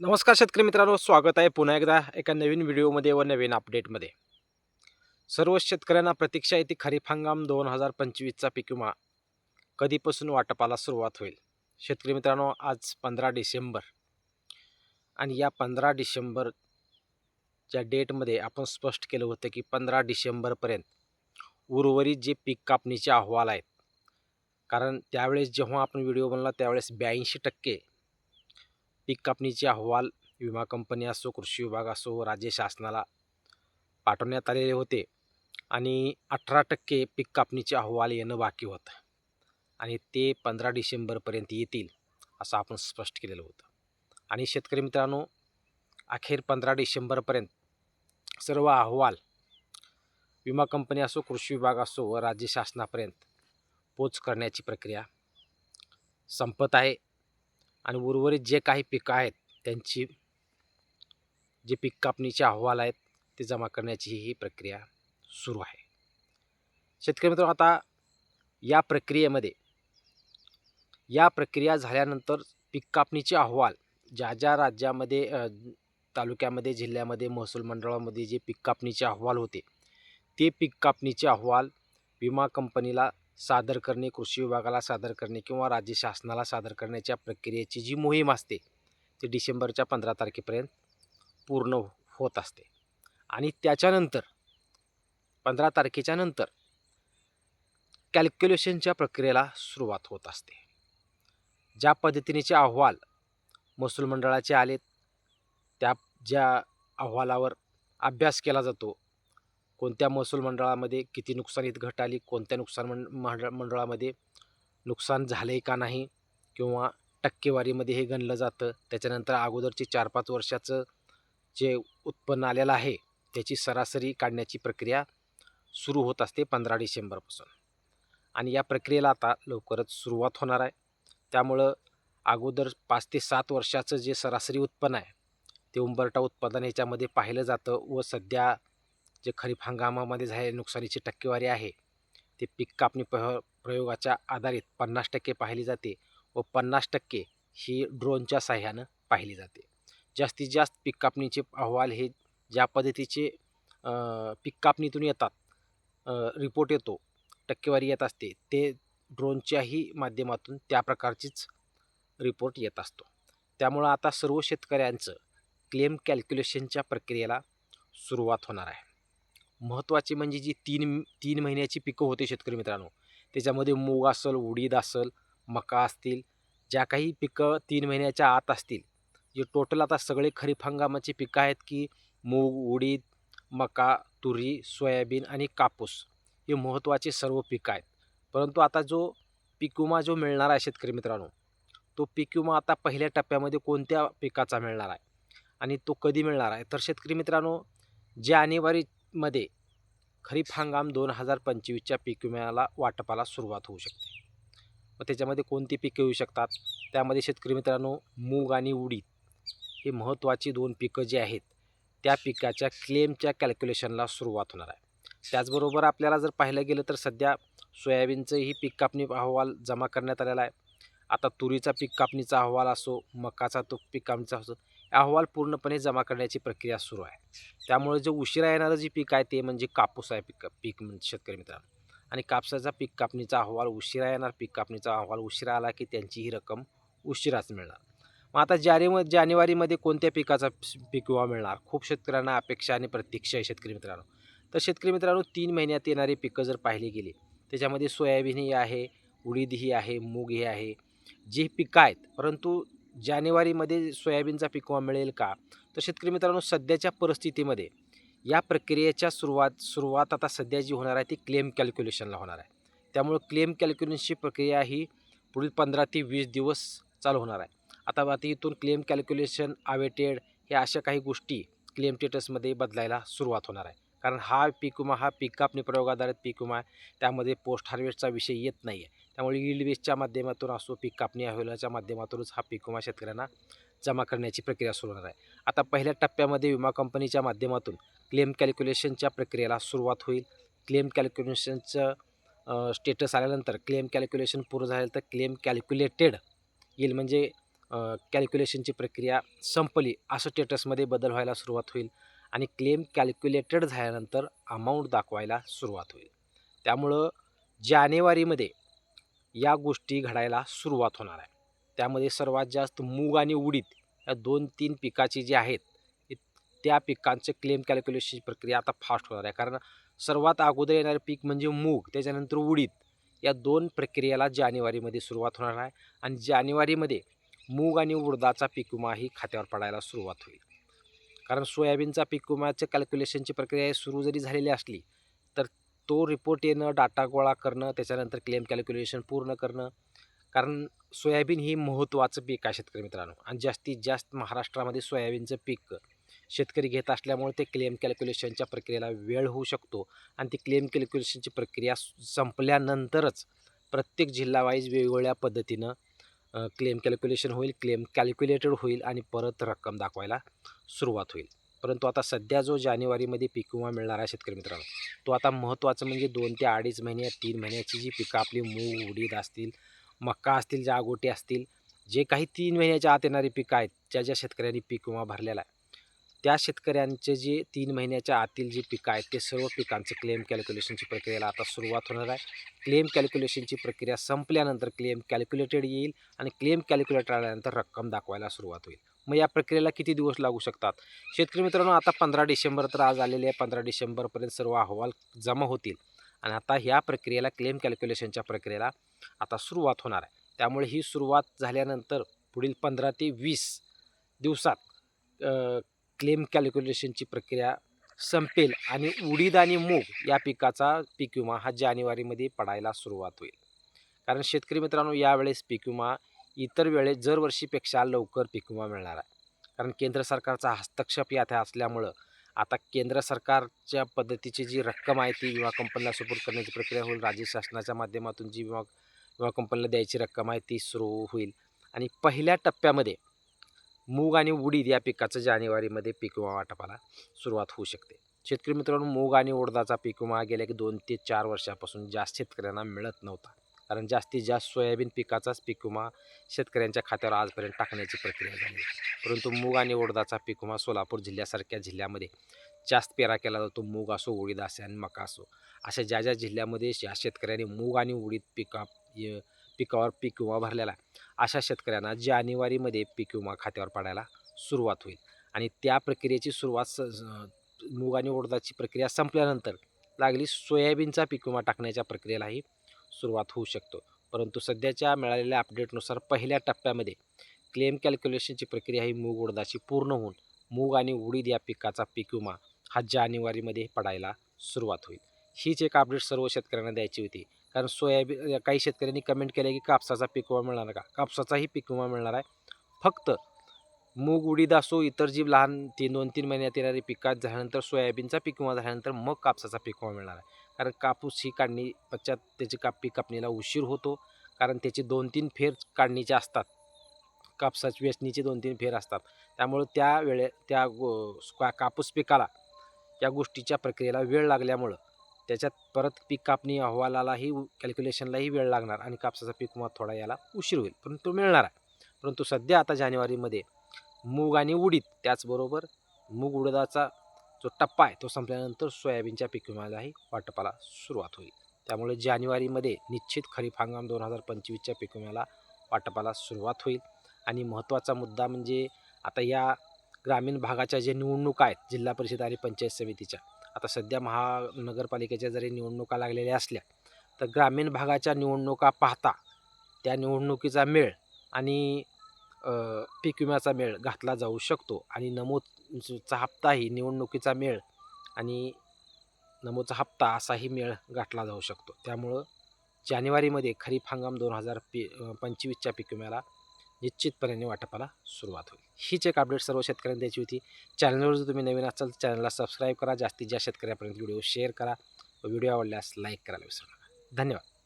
नमस्कार शेतकरी मित्रांनो स्वागत आहे पुन्हा एकदा एका नवीन व्हिडिओमध्ये व नवीन अपडेटमध्ये. सर्व शेतकऱ्यांना प्रतीक्षा येते खरीप हंगाम दोन हजार पंचवीसचा पीक विमा कधीपासून वाटपाला सुरुवात होईल? शेतकरी मित्रांनो आज पंधरा डिसेंबर आणि या पंधरा डिसेंबरच्या डेटमध्ये आपण स्पष्ट केलं होतं की पंधरा डिसेंबरपर्यंत उर्वरित जे पीक कापणीचे अहवाल आहेत कारण त्यावेळेस जेव्हा आपण व्हिडिओ बनला त्यावेळेस ब्याऐंशी टक्के पीक कापणीचे अहवाल विमा कंपनी असो कृषी विभाग असो राज्य शासनाला पाठवण्यात आलेले होते आणि अठरा टक्के पीक कापणीचे अहवाल येणं बाकी होतं आणि ते पंधरा डिसेंबरपर्यंत येतील असं आपण स्पष्ट केलेलं होतं. आणि शेतकरी मित्रांनो अखेर पंधरा डिसेंबरपर्यंत सर्व अहवाल विमा कंपनी असो कृषी विभाग असो व राज्य शासनापर्यंत पोच करण्याची प्रक्रिया संपत आहे. आणि उर्वरित जे काही पिकं आहेत त्यांची जे पीक कापणीचे अहवाल आहेत ते जमा करण्याची ही प्रक्रिया सुरू आहे. शेतकरी मित्रांनो आता या प्रक्रियेमध्ये या प्रक्रिया झाल्यानंतर पीक कापणीचे अहवाल ज्या ज्या राज्यामध्ये तालुक्यामध्ये जिल्ह्यामध्ये महसूल मंडळामध्ये जे पीक कापणीचे अहवाल होते ते पीक कापणीचे अहवाल विमा कंपनीला सादर करणे कृषी विभागाला सादर करणे किंवा राज्य शासनाला सादर करण्याच्या प्रक्रियेची जी मोहीम असते ती डिसेंबरच्या पंधरा तारखेपर्यंत पूर्ण होत असते. आणि त्याच्यानंतर पंधरा तारखेच्या नंतर कॅल्क्युलेशनच्या प्रक्रियेला सुरुवात होत असते. ज्या पद्धतीनेचे अहवाल महसूल मंडळाचे आलेत त्या ज्या अहवालावर अभ्यास केला जातो कोणत्या महसूल मंडळामध्ये किती नुकसानीत घट आली कोणत्या नुकसान मंड मंडळ मंडळामध्ये नुकसान झालं आहे का नाही किंवा टक्केवारीमध्ये हे गणलं जातं त्याच्यानंतर अगोदरचे चार पाच वर्षाचं जे उत्पन्न आलेलं आहे त्याची सरासरी काढण्याची प्रक्रिया सुरू होत असते पंधरा डिसेंबरपासून. आणि या प्रक्रियेला आता लवकरच सुरुवात होणार आहे. त्यामुळं अगोदर पाच ते सात वर्षाचं जे सरासरी उत्पन्न आहे ते उंबरटा उत्पादन ह्याच्यामध्ये पाहिलं जातं व सध्या जे खरीप हंगामामध्ये झालेल्या नुकसानीची टक्केवारी आहे ते पीक कापणी प्रह प्रयोगाच्या आधारित पन्नास टक्के पाहिली जाते व पन्नास टक्के ही ड्रोनच्या साह्यानं पाहिली जाते. जास्तीत जास्त पीक कापणीचे अहवाल हे ज्या पद्धतीचे पीक कापणीतून येतात रिपोर्ट येतो टक्केवारी येत असते ते ड्रोनच्याही माध्यमातून त्या प्रकारचीच रिपोर्ट येत असतो. त्यामुळं आता सर्व शेतकऱ्यांचं क्लेम कॅल्क्युलेशनच्या प्रक्रियेला सुरुवात होणार आहे. महत्त्वाची म्हणजे जी तीन तीन महिन्याची पिकं होते शेतकरी मित्रांनो त्याच्यामध्ये मूग असेल उडीद असेल मका असतील ज्या काही पिकं तीन महिन्याच्या आत असतील जे टोटल आता सगळे खरीप हंगामाची पिकं आहेत की मूग उडीद मका तुरी सोयाबीन आणि कापूस हे महत्त्वाचे सर्व पिकं आहेत. परंतु आता जो पीक विमा जो मिळणार आहे शेतकरी मित्रांनो तो पीक विमा आता पहिल्या टप्प्यामध्ये कोणत्या पिकाचा मिळणार आहे आणि तो कधी मिळणार आहे? तर शेतकरी मित्रांनो मध्ये खरीप हंगाम दोन हजार पंचवीसच्या पीक विम्याला वाटपाला सुरुवात होऊ शकते. व त्याच्यामध्ये कोणती पिकं येऊ शकतात? त्यामध्ये शेतकरी मित्रांनो मूग आणि उडीद हे महत्त्वाची दोन पिकं जी आहेत त्या पिकाच्या क्लेमच्या कॅल्क्युलेशनला सुरुवात होणार आहे. त्याचबरोबर आपल्याला जर पाहिलं गेलं तर सध्या सोयाबीनचंही पीक कापणी अहवाल जमा करण्यात आलेला आहे. आता तुरीचा पीक कापणीचा अहवाल असो मकाचा तो पीक कापणीचा असो अहवाल पूर्णपणे जमा करण्याची प्रक्रिया सुरू आहे. त्यामुळे जे उशिरा येणारं जे पीक आहे ते म्हणजे कापूस आहे पीक पीक म्हणजे शेतकरी मित्रांनो. आणि कापसाचा पीक कापणीचा अहवाल उशिरा येणार पीक कापणीचा अहवाल उशिरा आला की त्यांची ही रक्कम उशिराच मिळणार. मग आता जानेव जानेवारीमध्ये कोणत्या पिकाचा पीक विमा मिळणार? खूप शेतकऱ्यांना अपेक्षा आणि प्रतीक्षा आहे शेतकरी मित्रांनो. तर शेतकरी मित्रांनो तीन महिन्यात येणारी पिकं जर पाहिली गेली त्याच्यामध्ये सोयाबीन ही आहे उडीद ही आहे मूग ही आहे जी पिकं आहेत परंतु जानेवारीमध्ये सोयाबीनचा पिकवा मिळेल का? तर शेतकरी मित्रांनो सध्याच्या परिस्थितीमध्ये या प्रक्रियेच्या सुरुवात सुरुवात आता सध्या जी होणार आहे ती क्लेम कॅल्क्युलेशनला होणार आहे. त्यामुळे क्लेम कॅल्क्युलेशनची प्रक्रिया ही पुढील पंधरा ते वीस दिवस चालू होणार आहे. आता आता इथून क्लेम कॅल्क्युलेशन अवेटेड ह्या अशा काही गोष्टी क्लेम स्टेटसमध्ये बदलायला सुरुवात होणार आहे. कारण हा पीक विमा हा पीक कापणी प्रयोगाधारित पीक विमा आहे. त्यामध्ये पोस्ट हार्वेस्टचा विषय येत नाही आहे त्यामुळे यील्ड बेसच्या माध्यमातून असो पीक कापणी अहवालाच्या माध्यमातूनच हा पीक विमा शेतकऱ्यांना जमा करण्याची प्रक्रिया सुरू होणार आहे. आता पहिल्या टप्प्यामध्ये विमा कंपनीच्या माध्यमातून क्लेम कॅल्क्युलेशनच्या प्रक्रियेला सुरुवात होईल. क्लेम कॅल्क्युलेशनचं स्टेटस आल्यानंतर क्लेम कॅल्क्युलेशन पूर्ण झालं तर क्लेम कॅल्क्युलेटेड येईल म्हणजे कॅल्क्युलेशनची प्रक्रिया संपली. असं स्टेटसमध्ये बदल व्हायला सुरुवात होईल. आणि क्लेम कॅल्क्युलेटेड झाल्यानंतर अमाऊंट दाखवायला सुरुवात होईल. त्यामुळं जानेवारीमध्ये या गोष्टी घडायला सुरुवात होणार आहे. त्यामध्ये सर्वात जास्त मूग आणि उडीद या दोन तीन पिकाची जी आहेत त्या पिकांचे क्लेम कॅल्क्युलेशनची प्रक्रिया आता फास्ट होणार आहे. कारण सर्वात अगोदर येणारे पीक म्हणजे मूग त्याच्यानंतर उडीद या दोन प्रक्रियेला जानेवारीमध्ये सुरुवात होणार आहे. आणि जानेवारीमध्ये मूग आणि उडदाचा पीक विमा ही खात्यावर पडायला सुरुवात होईल. कारण सोयाबीनचा पीक विम्याचं कॅल्क्युलेशनची प्रक्रिया सुरू जरी झालेली असली तर तो रिपोर्ट येणं डाटा गोळा करणं त्याच्यानंतर क्लेम कॅल्क्युलेशन पूर्ण करणं कारण सोयाबीन ही महत्त्वाचं पीक आहे शेतकरी मित्रांनो. आणि जास्तीत जास्त महाराष्ट्रामध्ये सोयाबीनचं पीक शेतकरी घेत असल्यामुळे ते क्लेम कॅल्क्युलेशनच्या प्रक्रियेला वेळ होऊ शकतो. आणि ती क्लेम कॅल्क्युलेशनची प्रक्रिया संपल्यानंतरच प्रत्येक जिल्हावाईज वेगवेगळ्या पद्धतीनं क्लेम कॅल्क्युलेशन होईल क्लेम कॅल्क्युलेटेड होईल आणि परत रक्कम दाखवायला सुरुवात होईल. परंतु आता सध्या जो जानेवारीमध्ये पीक विमा मिळणार आहे शेतकरी मित्रांनो तो आता महत्त्वाचं म्हणजे दोन ते अडीच महिने तीन महिन्याची जी पिकं आपली मूग उडीद असतील मक्का असतील ज्या गोटी असतील जे काही तीन महिन्याच्या आत येणारी पिकं आहेत ज्या ज्या शेतकऱ्यांनी पीक विमा भरलेला आहे त्या शेतकऱ्यांचे जे तीन महिन्याच्या आतील जी पिकं आहेत ते सर्व पिकांचं क्लेम कॅल्क्युलेशनची प्रक्रियेला आता सुरुवात होणार आहे. क्लेम कॅल्क्युलेशनची प्रक्रिया संपल्यानंतर क्लेम कॅल्क्युलेटेड येईल आणि क्लेम कॅल्क्युलेटर आल्यानंतर रक्कम दाखवायला सुरुवात होईल. मग या प्रक्रियेला किती दिवस लागू शकतात? शेतकरी मित्रांनो आता पंधरा डिसेंबर तर आज आलेले आहे. पंधरा डिसेंबरपर्यंत सर्व अहवाल जमा होतील. आणि आता ह्या प्रक्रियेला क्लेम कॅल्क्युलेशनच्या प्रक्रियेला आता सुरुवात होणार आहे. त्यामुळे ही सुरुवात झाल्यानंतर पुढील पंधरा ते वीस दिवसात क्लेम कॅल्क्युलेशनची प्रक्रिया संपेल आणि उडीद आणि मूग या पिकाचा पीक विमा हा जानेवारीमध्ये पडायला सुरुवात होईल. कारण शेतकरी मित्रांनो यावेळेस पीक विमा इतर वेळेस दरवर्षीपेक्षा लवकर पीक विमा मिळणार आहे. कारण केंद्र सरकारचा हस्तक्षेप यात असल्यामुळं आता केंद्र सरकारच्या पद्धतीची जी रक्कम आहे ती विमा कंपनीला सुपूर्द करण्याची प्रक्रिया होईल. राज्य शासनाच्या माध्यमातून जी विमा विमा कंपनीला द्यायची रक्कम आहे ती सुरू होईल. आणि पहिल्या टप्प्यामध्ये मूग आणि उडीद या पिकाचं जानेवारीमध्ये पीक विमा वाटपाला सुरुवात होऊ शकते. शेतकरी मित्रांनो मूग आणि उडदाचा पीक विमा गेल्या की दोन ते चार वर्षापासून जास्त शेतकऱ्यांना मिळत नव्हता. कारण जास्तीत जास्त सोयाबीन पिकाचाच पीक विमा शेतकऱ्यांच्या खात्यावर आजपर्यंत टाकण्याची प्रक्रिया झाली. परंतु मूग आणि उडदाचा पीक विमा सोलापूर जिल्ह्यासारख्या जिल्ह्यामध्ये जास्त पेरा केला जातो. मूग असो उडीद असे आणि मका असो. अशा ज्या ज्या जिल्ह्यामध्ये या शेतकऱ्यांनी मूग आणि उडीद पिका पिकावर पीक विमा भरलेला आहे. अशा शेतकऱ्यांना जानेवारीमध्ये पीक विमा खात्यावर पडायला सुरुवात होईल. आणि त्या प्रक्रियेची सुरुवात स स- मूग आणि उडदाची प्रक्रिया संपल्यानंतर लागली सोयाबीनचा पीक विमा टाकण्याच्या प्रक्रियेलाही सुरुवात होऊ शकतो. परंतु सध्याच्या मिळालेल्या अपडेटनुसार पहिल्या टप्प्यामध्ये क्लेम कॅल्क्युलेशनची प्रक्रिया ही मूग उडदाची पूर्ण होऊन मूग आणि उडीद या पिकाचा पीक विमा हा जानेवारीमध्ये पडायला सुरुवात होईल. हीच एक अपडेट सर्व शेतकऱ्यांना द्यायची होती. कारण सोयाबीन काही शेतकऱ्यांनी कमेंट केलं की कापसाचा पीक विमा मिळणार का? कापसाचाही पीक विमा मिळणार आहे. फक्त मूग उडीद असो इतर जी लहान तीन दोन तीन महिन्यात येणारी पिकात झाल्यानंतर सोयाबीनचा पीक विमा झाल्यानंतर मग कापसाचा पीक विमा मिळणार आहे. कारण कापूस ही काढणी पश्चात त्याची काप पीक कापणीला उशीर होतो. कारण त्याचे दोन तीन फेर काढणीचे असतात. कापसाची वेचणीचे दोन तीन फेर असतात. त्यामुळं त्या वेळे त्या गो- का- कापूस पिकाला या गोष्टीच्या प्रक्रियेला वेळ लागल्यामुळं त्याच्यात परत पीक कापणी अहवालालाही कॅल्क्युलेशनलाही वेळ लागणार आणि कापसाचा पीक विमा थोडा याला उशीर होईल. परंतु मिळणार आहे. परंतु सध्या आता जानेवारीमध्ये मूग आणि उडीद त्याचबरोबर मूग उडदाचा जो टप्पा आहे तो संपल्यानंतर सोयाबीनच्या पीक विम्यालाही वाटपाला सुरुवात होईल. त्यामुळे जानेवारीमध्ये निश्चित खरीप हंगाम दोन हजार पंचवीसच्या पीक विम्याला वाटपाला सुरुवात होईल. आणि महत्त्वाचा मुद्दा म्हणजे आता या ग्रामीण भागाच्या जे निवडणुका आहेत जिल्हा परिषद आणि पंचायत समितीच्या आता सध्या महानगरपालिकेच्या जरी निवडणुका लागलेल्या असल्या तर ग्रामीण भागाच्या निवडणुका पाहता त्या निवडणुकीचा मेळ आणि पीक विम्याचा मेळ घातला जाऊ शकतो आणि नमूदचा हप्ताही निवडणुकीचा मेळ आणि नमूदचा हप्ता असाही मेळ गाठला जाऊ शकतो. त्यामुळं जानेवारीमध्ये खरीप हंगाम दोन हजार पी पंचवीसच्या पीक विम्याला निश्चितपणे वाटपाला सुरुवात होईल. हीच एक अपडेट सर्व शेतकऱ्यांना द्यायची होती. चॅनलवर जर तुम्ही नवीन असाल तर चॅनलला सबस्क्राईब करा. जास्तीत जास्त शेतकऱ्यापर्यंत व्हिडिओ शेअर करा. व्हिडिओ आवडल्यास लाईक करायला विसरू नका. धन्यवाद.